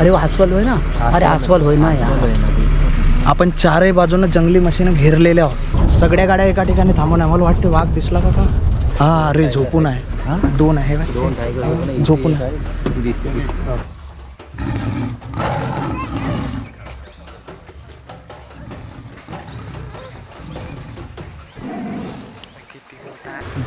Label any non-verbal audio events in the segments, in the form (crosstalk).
अरे वो अस्वल होय ना? अरे अस्वल होय ना यार. आपण चारही बाजूनं जंगली मशीन घेरलेल्या आहोत. सगळ्या गाड्या एका ठिकाणी थांबून आहे मला वाटते वाघ दिसला का का हा अरे झोपून आहे. हा दोन आहे. झोपून आहे.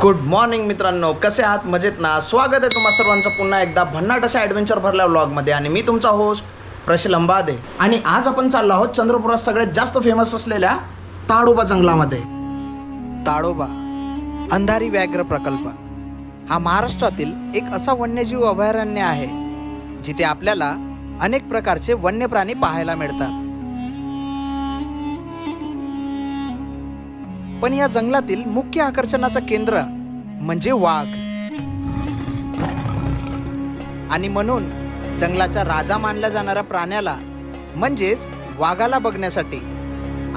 गुड मॉर्निंग मित्रांनो. कसे आहात? मजेत ना? स्वागत आहे तुम्हा सर्वांचं पुन्हा एकदा भन्नाट अशा ॲडव्हेंचर भरल्या ब्लॉगमध्ये आणि मी तुमचा होस्ट प्रशिल अंबादे. आणि आज आपण चाललो आहोत चंद्रपुरात सगळ्यात जास्त फेमस असलेल्या ताडोबा जंगलामध्ये. ताडोबा अंधारी व्याघ्र प्रकल्प. हा महाराष्ट्रातील एक असा वन्यजीव अभयारण्य आहे जिथे आपल्याला अनेक प्रकारचे वन्य प्राणी पाहायला मिळतात. पण या जंगलातील मुख्य आकर्षणाचं केंद्र म्हणजे वाघ. आणि म्हणून जंगलाचा राजा मानल्या जाणाऱ्या प्राण्याला म्हणजेच वाघाला बघण्यासाठी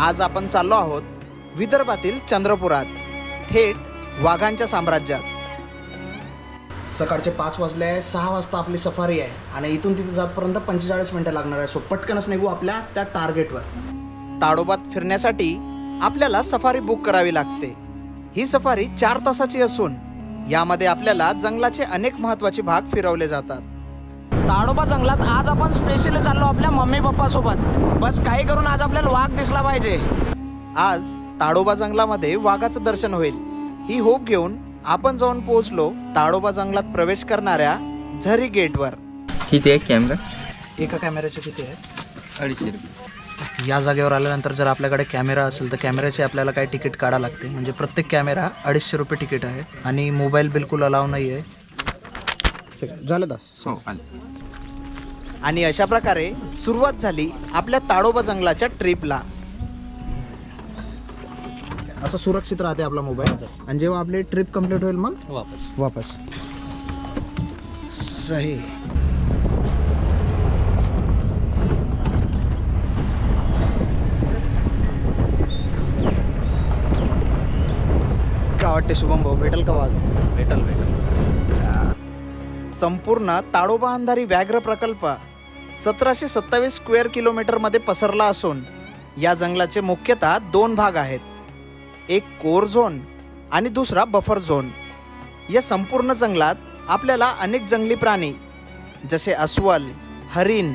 आज आपण चाललो आहोत विदर्भातील चंद्रपुरात. थेट वाघांच्या साम्राज्यात. सकाळचे पाच वाजले आहे सहा वाजता आपली सफारी आहे आणि इथून तिथे जातपर्यंत पंचेचाळीस मिनिटं लागणार आहे. सो पटकनच निघू आपल्या त्या टार्गेटवर ताडोबात फिरण्यासाठी आपल्याला सफारी बुक करावी लागते. ही सफारी चार तासाची असून यामध्ये आपल्याला जंगलाचे अनेक महत्त्वाचे भाग फिरवले जातात. ताडोबा जंगलात आज आपण स्पेशली चाललो आपल्या मम्मी पप्पा सोबत. बस काही करून आज आपल्याला वाघ दिसला पाहिजे. आज ताडोबा जंगलामध्ये वाघाचं दर्शन होईल. ही होप घेऊन आपण जाऊन पोहोचलो ताडोबा जंगलात प्रवेश करणाऱ्या झरी गेटवर. किती आहे कॅमेरा एका कॅमेऱ्याचे किती आहे? अडीचशे रुपये. या जागेवर आल्यानंतर जर आपल्याकडे कॅमेरा असेल तर कॅमेऱ्याचे आपल्याला काही तिकीट काढा लागते. म्हणजे प्रत्येक कॅमेरा अडीचशे रुपये तिकीट आहे. आणि मोबाईल बिलकुल अलाव नाही आहे. झालं दा? हो आणि अशा प्रकारे सुरुवात झाली आपल्या ताडोबा जंगलाच्या ट्रिपला. असं सुरक्षित राहते आपला मोबाईल. आणि जेव्हा आपली ट्रिप कंप्लीट होईल मग? वापस. वापस. सही. वाटते शुभम भाऊ. भेटेल का वाघ भेटल भेटल. संपूर्ण ताडोबा अंधारी व्याघ्र प्रकल्प सतराशे सत्तावीस स्क्वेअर किलोमीटरमध्ये पसरला असून या जंगलाचे मुख्यतः दोन भाग आहेत. एक कोर झोन आणि दुसरा बफर झोन या संपूर्ण जंगलात आपल्याला अनेक जंगली प्राणी जसे अस्वल हरिण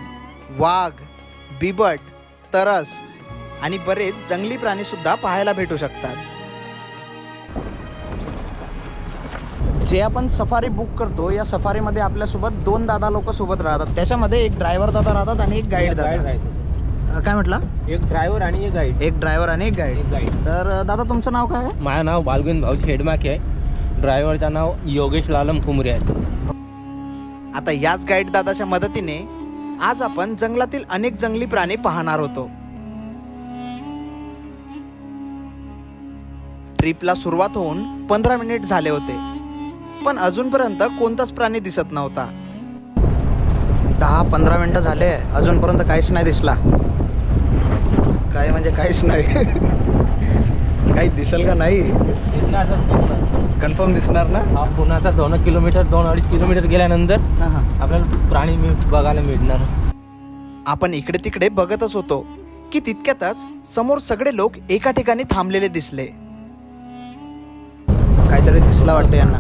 वाघ बिबट तरस आणि बरेच जंगली प्राणी सुद्धा पाहायला भेटू शकतात. जे आपण सफारी बुक करतो या सफारीमध्ये आपल्यासोबत दोन दादा लोक सोबत राहतात. त्याच्यामध्ये एक ड्रायव्हर दादा राहतात आणि एक गाईड दादा. काय म्हटलं? एक ड्रायव्हर आणि एक गाईड एक ड्रायव्हर आणि एक गाईड गाईड तर दादा तुमचं नाव काय आहे? माझं नाव बालगोविंद भाऊजी हेडमाके आहे. ड्रायव्हरचं नाव योगेश लालम कुमरे आहे. आता याच गाईड दादाच्या मदतीने आज आपण जंगलातील अनेक जंगली प्राणी पाहणार होतो. ट्रिपला सुरुवात होऊन पंधरा मिनिट झाले होते. पण अजूनपर्यंत कोणताच प्राणी दिसत नव्हता. दहा पंधरा मिनिटं झाले अजूनपर्यंत काहीच नाही दिसला. काय म्हणजे काहीच नाही. (laughs) काही दिसेल का नाही? कन्फर्म दिसणार ना? हा पुण्याचा दोन किलोमीटर दोन अडीच किलोमीटर गेल्यानंतर आपल्याला प्राणी मी बघायला मिळणार. आपण इकडे तिकडे बघतच होतो की तितक्यातच समोर सगळे लोक एका ठिकाणी थांबलेले दिसले. काहीतरी दिसला वाटतं यांना.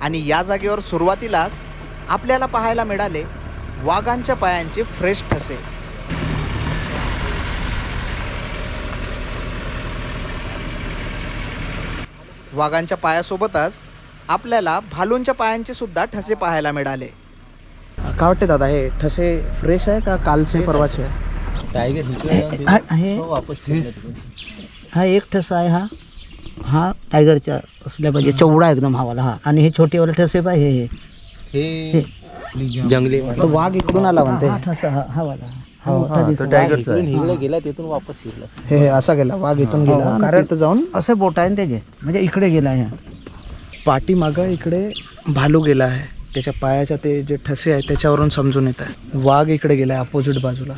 आणि या जागेवर सुरुवातीलाच आपल्याला पाहायला मिळाले वाघांच्या पायांचे फ्रेश ठसे. वाघांच्या पायासोबतच आपल्याला भालूंच्या पायांचे सुद्धा ठसे पाहायला मिळाले. काय वाटते दादा हे ठसे फ्रेश आहे का कालचे परवाचे? आहे. टायगर. हे हो, हा एक ठसा आहे हा? हा टायगरचा असल्या पाहिजे. चौडा एकदम हा वाला हा. आणि हे छोटेवाले ठसे पाहिजे हे हे. जंगली तो वाघ इकडून आला म्हणते हा ठसा हा हा वाला हा हो, गेला तिथून वापस फिरला. हे हे असा गेला वाघ इथून गेला. हो, कारण जाऊन असे बोट आहे ना त्याचे म्हणजे इकडे गेला ह्या पाठीमागं इकडे भालू गेला आहे. त्याच्या पायाच्या ते जे ठसे आहेत त्याच्यावरून समजून येत आहे. वाघ इकडे गेलाय अपोजिट बाजूला.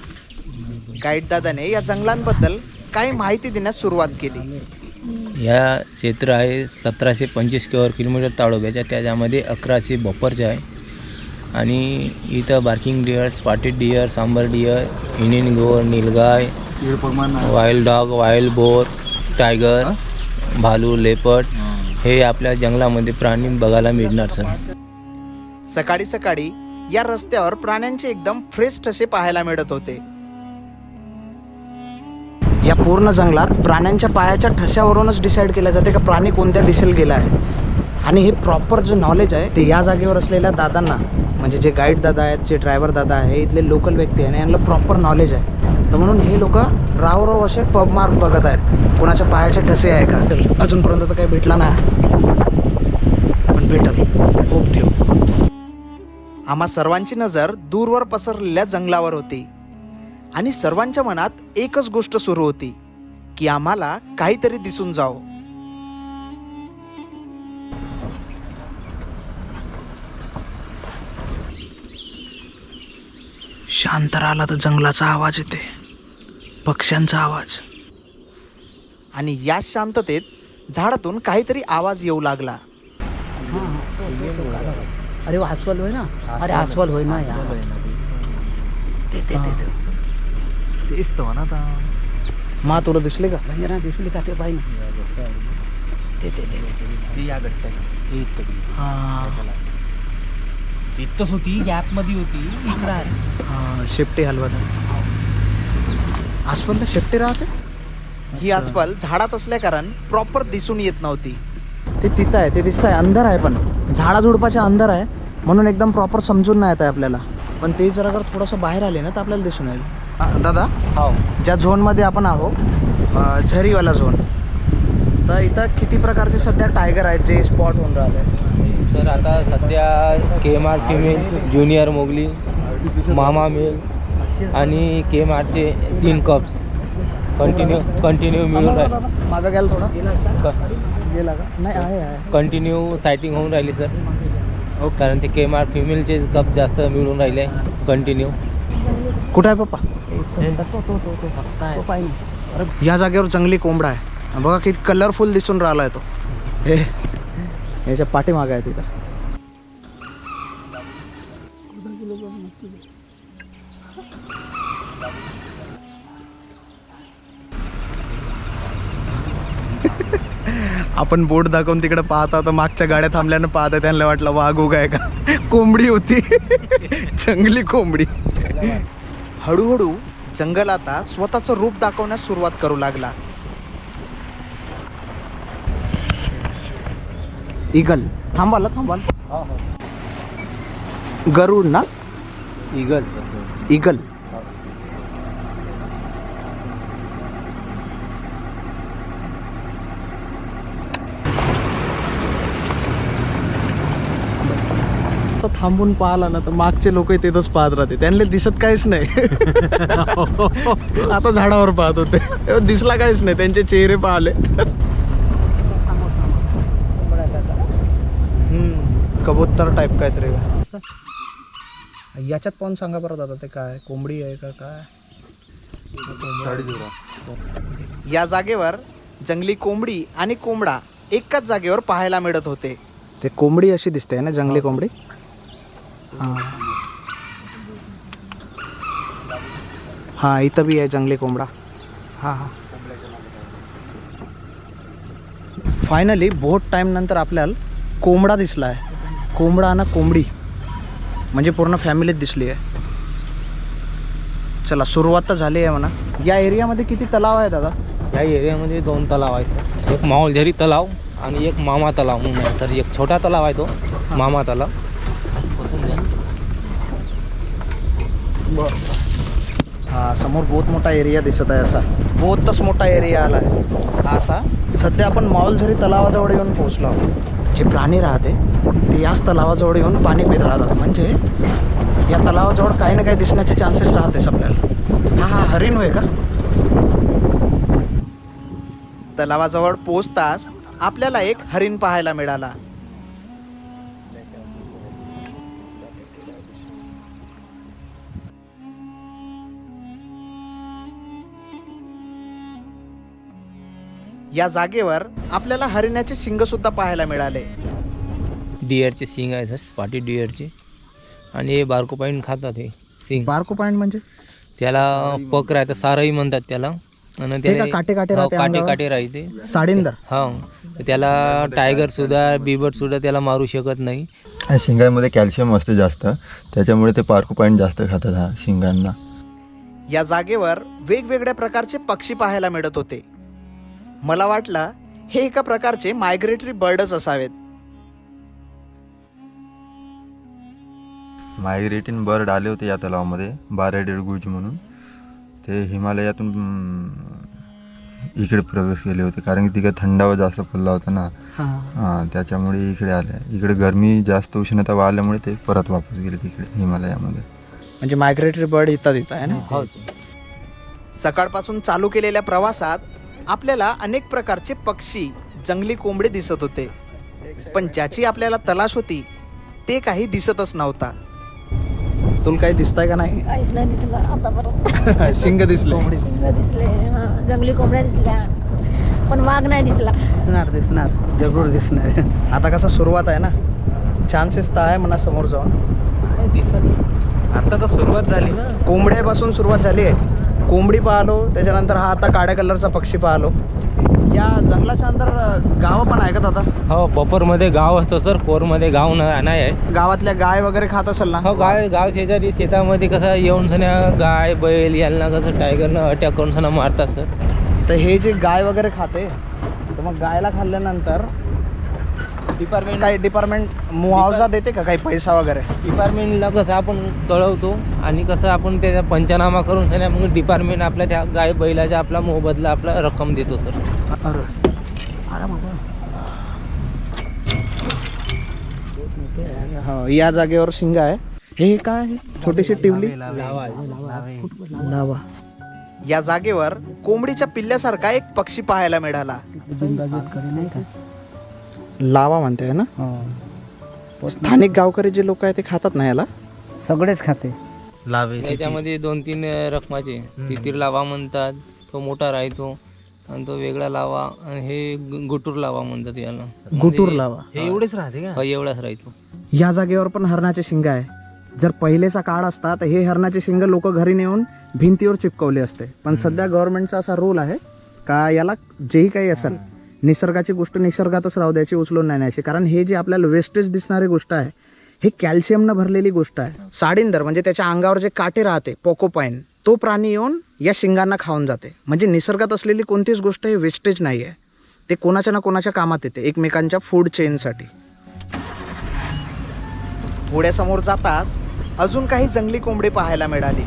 गाईड दादाने या जंगलांबद्दल काही माहिती देण्यास सुरुवात केली. या क्षेत्र आहे सतराशे पंचवीस स्क्वेअर किलोमीटर ताडोब्याच्या त्याच्यामध्ये अकराशे बफरचे आहे. आणि इथं barking deer spotted deer sambar deer Indian gaur nilgai wild dog wild boar tiger भालू लेपट हे. आपल्या जंगलामध्ये प्राणी बघायला मिळणार सर. सकाळी सकाळी या रस्त्यावर प्राण्यांचे एकदम फ्रेश ठसे पाहायला मिळत होते. या पूर्ण जंगलात प्राण्यांच्या पायाच्या ठश्यावरूनच डिसाईड केलं जाते का प्राणी कोणत्या दिशेला गेला आहे. आणि हे प्रॉपर जे नॉलेज आहे ते या जागेवर असलेल्या दादांना म्हणजे जे गाईड दादा आहेत जे ड्रायव्हर दादा आहे इथले लोकल व्यक्ती आहे आणि यांना प्रॉपर नॉलेज आहे. तर म्हणून हे लोक राव असे पब मार्क बघत आहेत. कोणाच्या पायाचे ठसे आहे का? अजूनपर्यंत तर काही भेटला नाही. पण भेटल. होप ठेव आम्हा सर्वांची नजर दूरवर पसरलेल्या जंगलावर होती. आणि सर्वांच्या मनात एकच गोष्ट सुरू होती की आम्हाला काहीतरी दिसून जावं. शांत राहिला तर जंगलाचा आवाज येते पक्ष्यांचा आवाज. आणि या शांततेत झाडातून काहीतरी आवाज येऊ लागला. अरे वो अस्वल होय ना? अरे अस्वल होय ना यार. ते ते ते. तेच तो ना मा तुला दिसले का? रंजना दिसली का ते पाहि ना. ते ते ते ते. या गट्ट्याला हा इथंच होती गॅपमध्ये होती. इकडं आली. हा शेपटी शेपटी राहते? ही अस्वल झाडात असल्या कारण प्रॉपर दिसून येत नव्हती. ते तिथं आहे ते दिसत आहे अंधार आहे पण. झाडाझुडपाच्या अंधार आहे. म्हणून एकदम प्रॉपर समजून नाही येत आहे आपल्याला. पण ते जर अगर थोडंसं बाहेर आले ना तर आपल्याला दिसून येईल. आ, दादा? हो ज्या झोनमध्ये आपण आहोत अ, झरीवाला झोन तर इथं किती प्रकारचे सध्या टायगर आहेत जे स्पॉट होऊन राहिले? सर आता सध्या K M R female junior Mowgli मामा मेल आणि के एम आरचे तीन कप्स कंटिन्यू कंटिन्यू मिळून राहिले. मागं गेला थोडा. गेला का? नाही आहे आहे. कंटिन्यू सायटिंग होऊन राहिली सर. ओके कारण ते के एम आर फिमेलचे कप जास्त मिळून राहिले. कंटिन्यू कुठं आहे पप्पा? तो तो तो तो. तो पाहि ना या जागेवर जंगली कोंबडा आहे. बघा किती कलरफुल दिसून राहिला आहे तो. हे. याच्या पाठीमागे आहे तिथं. (laughs) आपण बोट दाखवून तिकडे पाहता तर मागच्या गाड्या थांबल्यानं पाहता त्यांना वाटलं वाघ उगा आहे का? (laughs) कोंबडी होती. (laughs) जंगली कोंबडी. हळूहळू जंगल आता स्वतःचं रूप दाखवण्यास सुरुवात करू लागला. इगल थांबाला थांबाल. गरुड ना? इगल. इगल. थांबून पाहिला ना तर मागचे लोक तिथंच पाहत राहते. त्यांना दिसत काहीच नाही. (laughs) आता झाडावर पाहत होते. दिसला काहीच नाही. त्यांचे चेहरे पाहिले. हम्म, कबूतर टाईप काहीतरी. याच्यात पण सांगा परत आता ते काय? कोंबडी आहे का काय? या जागेवर जंगली कोंबडी आणि कोंबडा एकाच जागेवर पाहायला मिळत होते. ते कोंबडी अशी दिसते ना जंगली कोंबडी? हा. इथं बी आहे जंगली कोंबडा. हा हा. फायनली बहुत टाईम नंतर आपल्याला कोंबडा दिसला आहे कोंबडा ना कोंबडी. म्हणजे पूर्ण फॅमिलीत दिसली आहे चला सुरुवात तर झाली आहे म्हणा. या एरियामध्ये किती तलाव आहे दादा? या एरियामध्ये दोन तलाव आहेत सर. एक माऊलझरी तलाव आणि एक मामा तलाव. म्हणून सर एक छोटा तलाव आहे तो. मामा तलाव. हा समोर बहुत मोठा एरिया दिसत आहे असा. बहुतच मोठा एरिया आला आहे. हा असा. सध्या आपण माऊलझरी तलावाजवळ येऊन पोहोचलो आहोत. जे प्राणी राहते ते याच तलावाजवळ येऊन पाणी पित राहतात म्हणजे या तलावाजवळ काही ना काही दिसण्याचे चान्सेस राहतेस आपल्याला. हा हा हरिण होय का? तलावाजवळ पोचताच आपल्याला एक हरिण पाहायला मिळाला. या जागेवर आपल्याला हरिणाचे शिंग सुद्धा पाहायला मिळाले. डिअरचे सिंग आहे सर स्पॉटेड डिअरचे. आणि हे बारको पाईन खातात हे सिंग बारको पॉइंट म्हणजे? त्याला पक राहतं सारही म्हणतात त्याला. आणि ते का काटे काटे हो, राहते काटे अंगावर? काटे राहते. साडींदर? हा. तर त्याला टायगर सुद्धा बिबट सुद्धा त्याला मारू शकत नाही. आणि शिंगामध्ये कॅल्शियम असते जास्त. त्याच्यामुळे ते पार्कोपाईन जास्त खातात हा शिंगांना. या जागेवर वेगवेगळ्या प्रकारचे पक्षी पाहायला मिळत होते. मला वाटलं हे एका प्रकारचे मायग्रेटरी बर्डच असावेत. मायग्रेटिंग बर्ड आले होते या तलावामध्ये बाराडेड गुज म्हणून. ते हिमालयातून इकडे प्रवेश केले होते कारण की तिकडे थंडावा जास्त पडला होता ना. हां. त्याच्यामुळे इकडे आले. इकडे गरमी जास्त उष्णता वाढल्यामुळे ते परत वापस गेले तिकडे हिमालयामध्ये. म्हणजे मायग्रेटरी बर्ड इथं तिथं आहे ना? हो सर सकाळपासून चालू केलेल्या प्रवासात आपल्याला अनेक प्रकारचे पक्षी जंगली कोंबडे दिसत होते. पण ज्याची आपल्याला तलाश होती ते काही दिसतच नव्हता. तुला काही दिसतंय का नाही? काहीच नाही दिसलं आतापर्यंत (laughs) शिंग दिसले. शिंग दिसले हा जंगली कोंबड्या दिसल्या पण वाघ नाही दिसला. दिसणार दिसणार जरूर दिसणार. आता कसं सुरुवात आहे ना? चान्सेस तर आहे म्हणा समोर जाऊन आता तर सुरुवात झाली ना. कोंबड्यापासून सुरुवात झाली आहे. कोंबडी पाहलो त्याच्यानंतर हा आता काळ्या कलरचा पक्षी पाहलो. या जंगलाच्या अंदर गावं पण आहे का दादा? हो बपोरमध्ये गाव असतो सर कोरमध्ये गाव न- नाही आहे. गावातल्या गाय वगैरे खात असेल ना? हो गाय गाव शेजारी शेतामध्ये कसं येऊन सण्या गाय बैल यांना कसं टायगरनं अटॅक करून सणा मारतात सर. तर हे जे गाय वगैरे खाते तर मग गायला खाल्ल्यानंतर डिपार्टमेंट काही डिपार्टमेंट मुआवजा देते का? काही पैसा वगैरे? डिपार्टमेंटला कसं आपण कळवतो आणि कसं आपण त्याचा पंचनामा करून सण्या मग डिपार्टमेंट आपल्या त्या गाय बैलाच्या आपला मोबदला आपला रक्कम देतो सर. अरे. हो या जागेवर शिंगा आहे. हे काय आहे? छोटीशी टिवली? लावा. या जागेवर कोंबडीच्या पिल्ल्यासारखा एक पक्षी पाहायला मिळाला. लावा म्हणते ना? स्थानिक गावकरी जे लोक आहेत ते खातात ना याला? सगळेच खाते. लावे त्याच्यामध्ये दोन तीन रकमाचे. तितीर लावा म्हणतात तो मोठा राहतो आणि तो वेगळा लावा आणि हे गु- गुटूर लावा म्हणतात याला. गुटूर लावा. हे एवढेच राहते का? हो, एवढाच राहतो. या जागेवर पण हरणाचे शिंग आहे. जर पहिलेचा काळ असता तर हे हरणाचे शिंग लोक घरी नेऊन भिंतीवर चिपकवले असते. पण सध्या गव्हर्नमेंटचा असा रूल आहे का याला जेही काही असेल निसर्गाची गोष्ट निसर्गातच राहू द्यायची उचलून नाही न्यायची. कारण हे जे आपल्याला वेस्टेज दिसणारी गोष्ट आहे हे कॅल्शियमनं भरलेली गोष्ट आहे. साडींदर म्हणजे त्याच्या अंगावर जे काटे राहते पोकोपाईन तो प्राणी येऊन या शिंगांना खाऊन जाते. म्हणजे निसर्गात असलेली कोणतीच गोष्ट हे वेस्टेज नाही आहे ते कोणाच्या ना कोणाच्या कामात येते एकमेकांच्या फूड चेनसाठी पुढ्यासमोर जाताच अजून काही जंगली कोंबडी पाहायला मिळाली.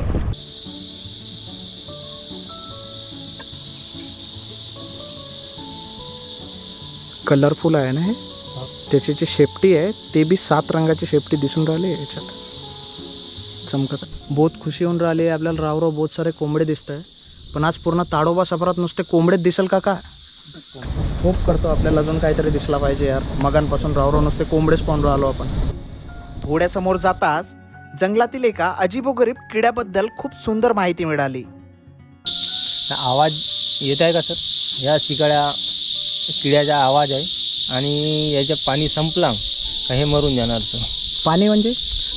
कलरफुल आहे ना हे? त्याची जी शेपटी आहे ते बी सात रंगाची शेपटी दिसून राहिली याच्यात. चमकत. बहुत खुशी होऊन राहिली आहे. आपल्याला राव राव बहुत सारे कोंबडे दिसत आहे पण आज पूर्ण ताडोबा सफरात नुसते कोंबडेच दिसेल का का? होप करतो आपल्याला अजून काहीतरी दिसला पाहिजे यार. मगांपासून राव राव नुसते कोंबडेच पाहून राहिलो आपण. थोड्यासमोर जाताच जंगलातील एका अजिबोगरीब किड्याबद्दल खूप सुंदर माहिती मिळाली. आवाज येत आहे का सर? या शिकाड्या किड्याचा आवाज आहे आणि याचं पाणी संपला का हे मरून जाणार सर. पाणी म्हणजे?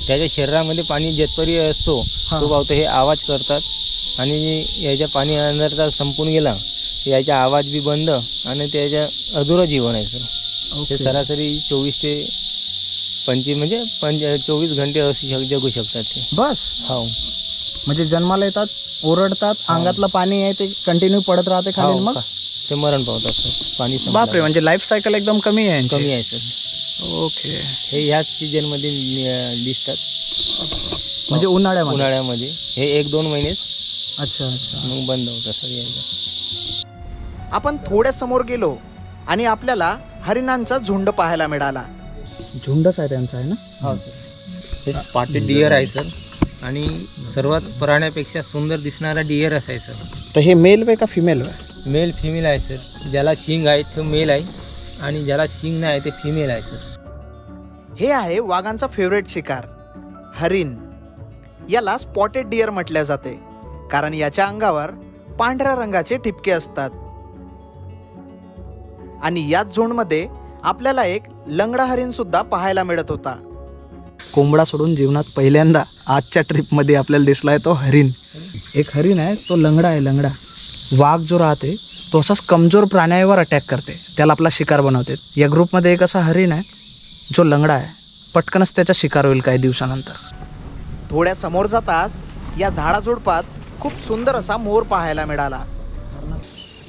त्याच्या शरीरामध्ये पाणी जेतपरी असतो तो पावतो हे आवाज करतात. आणि याच्या पाणी अंदर जर संपून गेला तर याचा आवाज बी बंद आणि त्याच्या अधुरं जीवन आहे सर. ते सरासरी चोवीस ते पंचवीस म्हणजे पंच चोवीस घंटे असू शक जगू शकतात ते. बस. हो. म्हणजे जन्माला येतात ओरडतात अंगातलं पाणी आहे ते कंटिन्यू पडत राहते खाली हो मग? ते मरण पावतात सर पाणी. बापरे म्हणजे लाईफ सायकल एकदम कमी आहे यांची. कमी आहे सर. ओके. हे ह्याच सीजनमध्ये दिसतात. म्हणजे उन्हाळ्यामध्ये? उन्हाळ्यामध्ये. हे एक दोन महिनेच अच्छा अच्छा. मग बंद होतात सर यायला आपण थोड्या समोर गेलो आणि आपल्याला हरिणांचा झुंड पाहायला मिळाला. झुंडच आहे त्यांचा आहे ना? हो सर. हे स्पॉटेड डिअर आहे सर. आणि सर्वात प्राण्यापेक्षा सुंदर दिसणारा आहे सर. तर हे मेल वे का फिमेल वे मेल फिमेल आहे सर ज्याला शिंग आहे तो मेल आहे. आणि ज्याला शिंग नाही ते फिमेल आहे सर हे आहे वाघांचा फेवरेट शिकार हरिण. याला स्पॉटेड डिअर म्हटल्या जाते कारण याच्या अंगावर पांढऱ्या रंगाचे ठिपके असतात. आणि याच झोनमध्ये आपल्याला एक लंगडा हरिण सुद्धा पाहायला मिळत होता. कोंबडा सोडून जीवनात पहिल्यांदा आजच्या ट्रिपमध्ये आपल्याला दिसला आहे तो हरिण. एक हरिण आहे तो लंगडा आहे लंगडा. वाघ जो राहते तो असाच कमजोर प्राण्यावर अटॅक करते. त्याला आपला शिकार बनवते. या ग्रुपमध्ये एक असा हरिण आहे जो लंगडा आहे. पटकनच त्याचा शिकार होईल काही दिवसानंतर. थोड्या समोर जाताच या झाडाझुडपात खूप सुंदर असा मोर पाहायला मिळाला.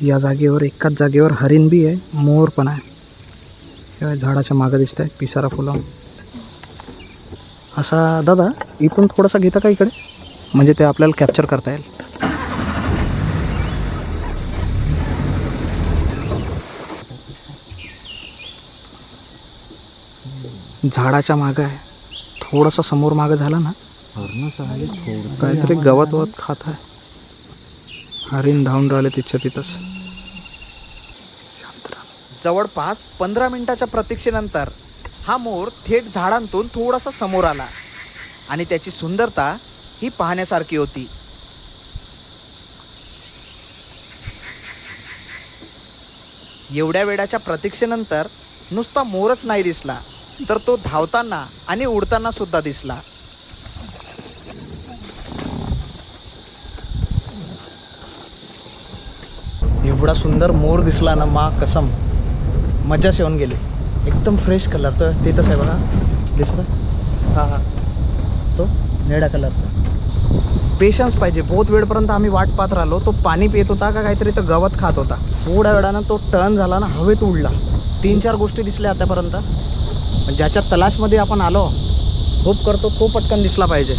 या जागेवर एकाच जागेवर हरिण बी आहे मोर पण आहे. झाडाच्या मागं दिसत आहे पिसारा फुलं. असा दादा इथून थोडासा घेता का इकडे? म्हणजे ते आपल्याला कॅप्चर करता येईल. झाडाच्या मागं आहे. थोडंसं समोर मागं झालं ना? काहीतरी गवत वत खात आहे. हरिण धावून राहिले तिच्या तिथंच. जवळपास पंधरा मिनिटाच्या प्रतीक्षेनंतर हा मोर थेट झाडांतून थोडासा समोर आला आणि त्याची सुंदरता ही पाहण्यासारखी होती. एवढ्या वेळाच्या प्रतीक्षेनंतर नुसता मोरच नाही दिसला. तर तो धावताना आणि उडताना सुद्धा दिसला. एवढा सुंदर मोर दिसला ना मा कसम. मजाच येऊन गेली. एकदम फ्रेश कलर तर ते तसं आहे बघा. दिसला? हां हां. तो निळ्या कलरचा पेशन्स पाहिजे. बहुत वेळपर्यंत आम्ही वाट पाहत राहिलो. तो पाणी पित होता का काहीतरी तो गवत खात होता. थोड्या वेळानं तो टर्न झाला ना हवेत उडला. तीन चार गोष्टी दिसल्या आतापर्यंत. पण ज्याच्या तलाशमध्ये आपण आलो होप करतो तो पटकन दिसला पाहिजे.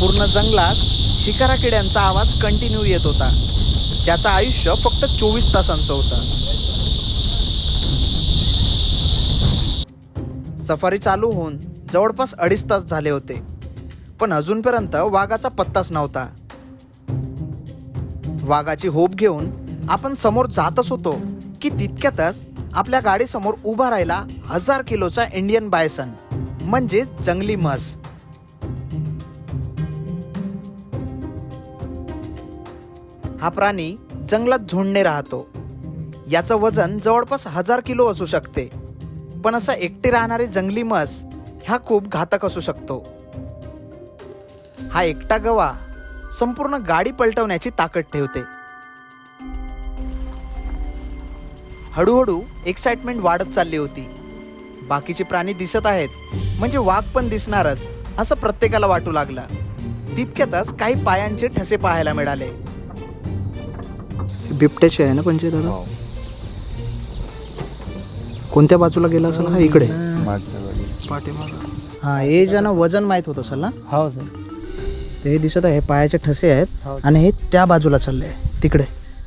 पूर्ण जंगलात शिकारा किड्यांचा आवाज कंटिन्यू येत होता. ज्याचं आयुष्य फक्त चोवीस तासांचं होतं. सफारी चालू होऊन जवळपास अडीच तास झाले होते. पण अजूनपर्यंत वाघाचा पत्ताच नव्हता. वाघाची होप घेऊन आपण समोर जातच होतो की तितक्यातच आपल्या गाडीसमोर उभा राहिला हजार किलोचा इंडियन बायसन म्हणजे जंगली म्हस. हा प्राणी जंगलात झोंडणे राहतो. याचं वजन जवळपास हजार किलो असू शकते पण असं एकटे राहणारी जंगली म्हस ह्या खूप घातक असू शकतो. हा एकटा गवा संपूर्ण गाडी पलटवण्याची ताकद ठेवते. हळूहळू एक्साइटमेंट वाढत चालली होती. बाकीचे प्राणी दिसत आहेत म्हणजे वाघ पण दिसणारच असं प्रत्येकाला वाटू लागलं. तितक्यातच काही पायांचे ठसे पाहायला मिळाले. बिबट्याची आहे ना पंचे दादा कोणत्या बाजूला गेला असेल? हा इकडे. हा हे ज्यांना वजन माहीत होत असेल ना? हो सर. ते हे दिसत आहे पायाचे ठसे आहेत हो. आणि हे त्या बाजूला चालले आहे तिकडे.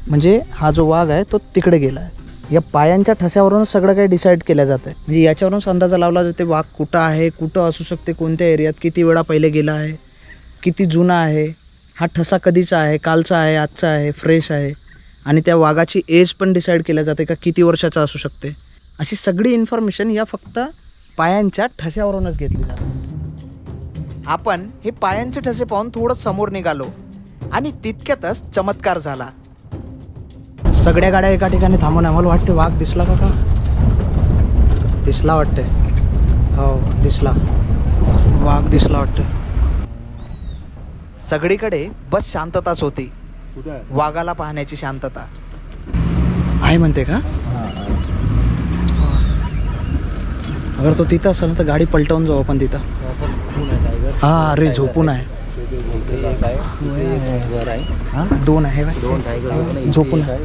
म्हणजे हा जो वाघ आहे तो तिकडे गेला आहे. या पायांच्या ठस्यावरूनच सगळं काही डिसाईड केलं जातं आहे म्हणजे याच्यावरूनच अंदाजा लावला जाते वाघ कुठं आहे कुठं असू शकते कोणत्या एरियात किती वेळा पहिले गेला आहे किती जुना आहे हा ठसा कधीचा आहे कालचा आहे आजचा आहे फ्रेश आहे. आणि त्या वाघाची एज पण डिसाईड केल्या जाते का किती वर्षाचा असू शकते. अशी सगळी इन्फॉर्मेशन या फक्त पायांच्या ठस्यावरूनच घेतली जाते. आपण हे पायांचे ठसे पाहून थोडं समोर निघालो आणि तितक्यातच चमत्कार झाला. सगळ्या गाड्या एका ठिकाणी थांबून आम्हाला वाटते वाघ दिसला का का दिसला वाटते हो दिसला. वाघ दिसला वाटते सगळीकडे बस शांतताच होती. वाघाला पाहण्याची शांतता. आहे म्हणते का? अगर तो तिथं असेल तर गाडी पलटवून जाऊ आपण तिथं. हा अरे झोपून आहे. हा? दोन आहे. झोपून आहे.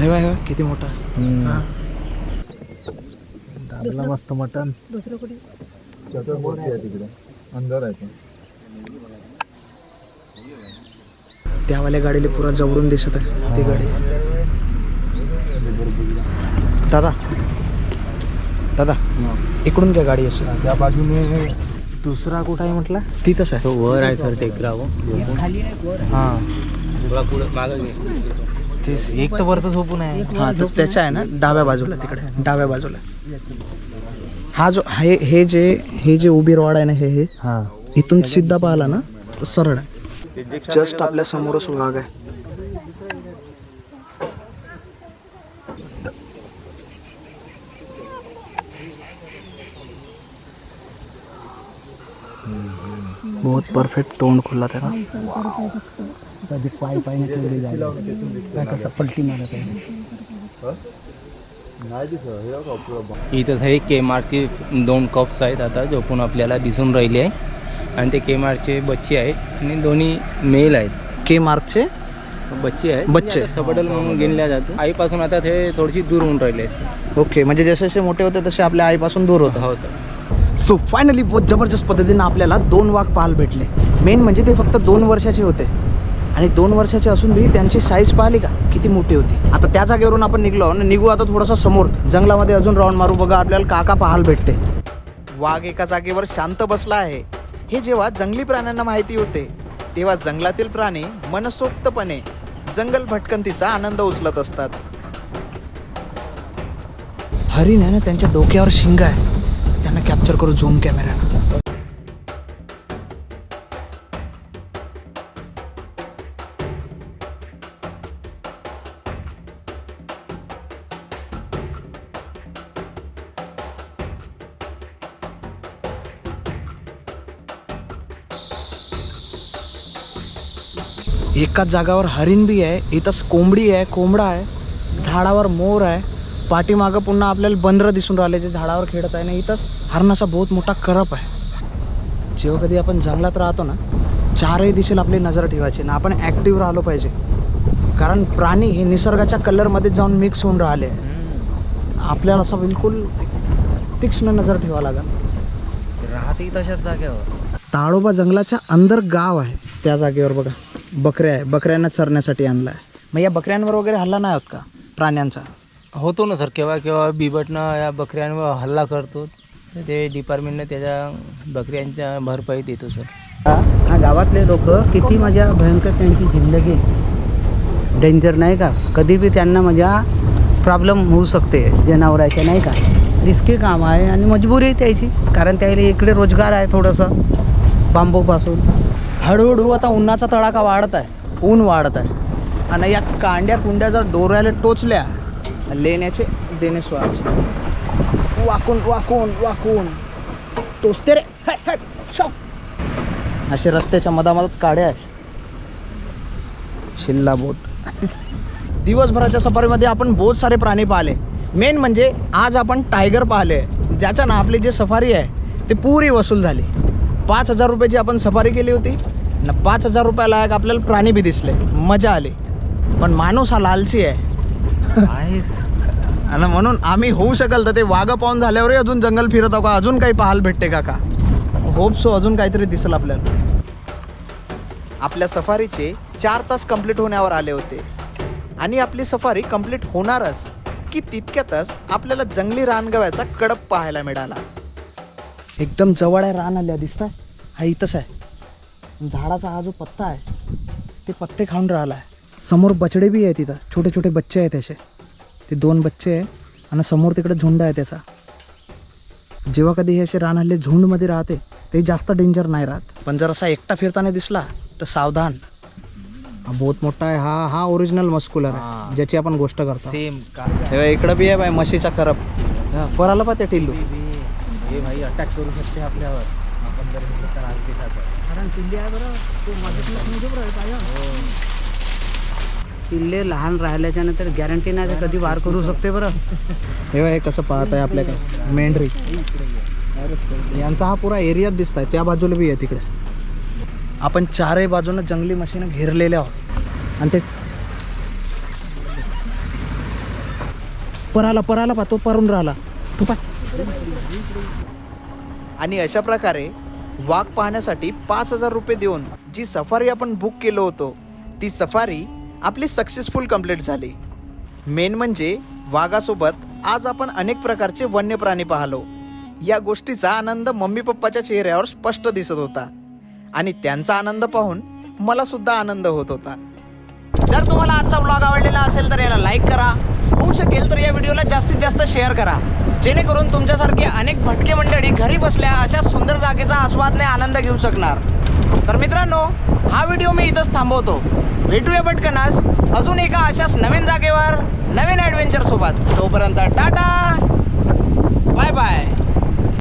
हे हे किती मोठा आहे. हा. मस्त मटन दुसरं कुठे? अंदर आहे त्यावाल्या गाडीला पुरा जवळून दिसत आहे. ती गाडी. दादा दादा इकडून काय गाडी असेल त्या बाजूने दुसरा कुठं आहे म्हटलं? तिथंच आहे. वर आहे सर टेकराव हां. तेच एक तर वरतं झोपून आहे हां तर त्याच्या आहे ना डाव्या बाजूला तिकडे. डाव्या बाजूला. हा जो हे हे जे हे जे उभी रोड आहे ना हे हे हां. इथून सिद्धा पाहिला ना सरळ आहे. जस्ट आपल्या समोरच वाघ आहे. बहुत परफेक्ट तोंड खुला त्याला कधी पाय तेवढी जायला कसं पलटी मारत आहे इथं हे के मारचे दोन कप्स आहेत आता झोपून आपल्याला दिसून राहिले आहे. आणि ते के मारचे बच्चे आहेत आणि दोन्ही मेल आहेत. के मार्कचे बच्चे आहेत. बच्चे. सबडल म्हणून गिनल्या जातो आईपासून आता ते थोडीशी दूर होऊन राहिले ओके म्हणजे जसे जसे मोठे होते तसे आपल्या आईपासून दूर होतं. हो तर सो फायनली बहुत जबरदस्त पद्धतीनं आपल्याला दोन वाघ पाहायला भेटले. मेन म्हणजे ते फक्त दोन वर्षाचे होते. आणि दोन वर्षाचे असून बी त्यांची साईज पाहिली का? किती मोठी होती. आता त्या जागेवरून आपण निघलो आणि निघू आता थोडंसं समोर. जंगलामध्ये अजून राऊंड मारू बघा आपल्याला काका पाहायला भेटते. वाघ एका जागेवर शांत बसला आहे. हे जेव्हा जंगली प्राण्यांना माहिती होते तेव्हा जंगलातील प्राणी मनसोक्तपणे जंगल भटकंतीचा आनंद उचलत असतात. हरिण आहे ना त्यांच्या डोक्यावर शिंग आहे. त्यांना कॅप्चर करू झूम कॅमेऱ्यानं एकाच जागावर हरिण बी आहे इथंच कोंबडी आहे कोंबडा आहे झाडावर मोर आहे. पाठीमागं पुन्हा आपल्याला बंदरं दिसून राहिले जे झाडावर खेळत आहे ना इथंच. हरणाचा बहुत मोठा करप आहे. जेव्हा कधी आपण जंगलात राहतो ना चारही दिशेला आपली नजर ठेवायची ना आपण ॲक्टिव्ह राहिलो पाहिजे. कारण प्राणी हे निसर्गाच्या कलरमध्ये जाऊन मिक्स होऊन राहिले. आपल्याला असं बिलकुल तीक्ष्ण नजर ठेवा लागेल. राहते तशाच जागेवर. ताडोबा जंगलाच्या अंदर गाव आहे. त्या जागेवर बघा बकऱ्या आहे. बकऱ्यांना चरण्यासाठी आणला आहे मग या बकऱ्यांवर वगैरे हल्ला नाही होत का? प्राण्यांचा? होतो ना सर केव्हा केव्हा बिबटनं या बकऱ्यांवर हल्ला करतो. तर ते डिपार्टमेंटने त्याच्या बकऱ्यांच्या भरपाई देतो सर हा गावातले लोक किती माझ्या भयंकर त्यांची जिंदगी डेंजर नाही का? कधी बी त्यांना माझ्या प्रॉब्लेम होऊ शकते जनावराच्या नाही का? रिस्की काम आहे आणि मजबुरी आहे त्याची. कारण त्याला इकडे रोजगार आहे थोडंसं बांबूपासून. हळूहळू आता उन्हाचा तडाखा वाढत आहे. ऊन वाढत आहे. आणि या कांड्या कुंड्या जर डोऱ्याला टोचल्या लेण्याचे देणे स्वास वाकून वाकून वाकून टोचते रे असे रस्त्याच्या मधामधात काड्या आहे छिल्ला बोट. (laughs) दिवसभराच्या सफारीमध्ये आपण बहुत सारे प्राणी पाहिले. मेन म्हणजे आज आपण टायगर पाहिले. ज्याच्या ना आपली जी सफारी आहे ते पुरी वसूल झाली. पाच हजार रुपयाची आपण सफारी केली होती. न पाच हजार रुपयाला एक आपल्याला प्राणी बी दिसले. मजा आली. पण माणूस हा लालची आहे. आणि म्हणून आम्ही होऊ शकाल तर ते वाघं पाहून झाल्यावरही अजून जंगल फिरत आहो का? अजून काही पाहायला भेटते का का? होप सो अजून काहीतरी दिसेल आपल्याला. आपल्या सफारीचे चार तास कंप्लीट होण्यावर आले होते. आणि आपली सफारी कंप्लीट होणारच की तितक्यातच आपल्याला जंगली रानगव्याचा कडप पाहायला मिळाला. एकदम जवळ आहे रान आल्या दिसत आहे हा इथंच आहे. झाडाचा हा जो पत्ता आहे ते पत्ते खाऊन राहिला आहे समोर बचडे बी आहे तिथं छोटे छोटे बच्चे आहेत त्याचे ते दोन बच्चे आहे आणि समोर तिकडे झुंड आहे त्याचा. जेव्हा कधी हे असे रान हल्ले झुंडमध्ये राहते ते जास्त डेंजर नाही राहत. पण जर असा एकटा फिरताना दिसला तर सावधान. हा बहुत मोठा आहे हा हा ओरिजिनल मस्कुलर आहे ज्याची आपण गोष्ट करतो. सेम का? तेव्हा इकडं बी आहे बाय म्हशीचा करप. पराला पा त्या टिल्लू. हे भाई अटॅक करू शकते आपल्यावर. आपण जर म्हटलं तर आज दिला तर किल्ले लहान राहिल्याच्या नंतर गॅरंटी नाही कधी वार करू शकते बरं. हे हे कसं पाहत आहे आपल्याकडे मेंढरी यांचा हा पुरा एरियाच दिसत आहे त्या बाजूला बी आहे तिकडे. आपण चारही बाजूनं जंगली मशीनं घेरलेले आहोत. आणि ते पराला पराला पा तो परून राहिला. तू पा. आणि अशा प्रकारे वाघ पाहण्यासाठी पाच हजार रुपये देऊन जी सफारी आपण बुक केलो होतो ती सफारी आपली सक्सेसफुल कंप्लीट झाली. मेन म्हणजे वाघासोबत आज आपण अनेक प्रकारचे वन्य प्राणी पाहलो. या गोष्टीचा आनंद मम्मी पप्पाच्या चेहऱ्यावर स्पष्ट दिसत होता. आणि त्यांचा आनंद पाहून मलासुद्धा आनंद होत होता. जर तुम्हाला आजचा ब्लॉग आवडलेला असेल तर याला लाईक करा. होऊ शकेल तर या व्हिडिओला जास्तीत जास्त शेअर करा. जेणेकरून तुमच्यासारखे अनेक भटके मंडळी घरी बसल्या अशा सुंदर जागेचा आस्वादने आनंद घेऊ शकणार. तर मित्रांनो हा व्हिडिओ मी इथंच थांबवतो. भेटूया पटकनास अजून एका अशाच नवीन जागेवर नवीन ॲडव्हेंचरसोबत तोपर्यंत टाटा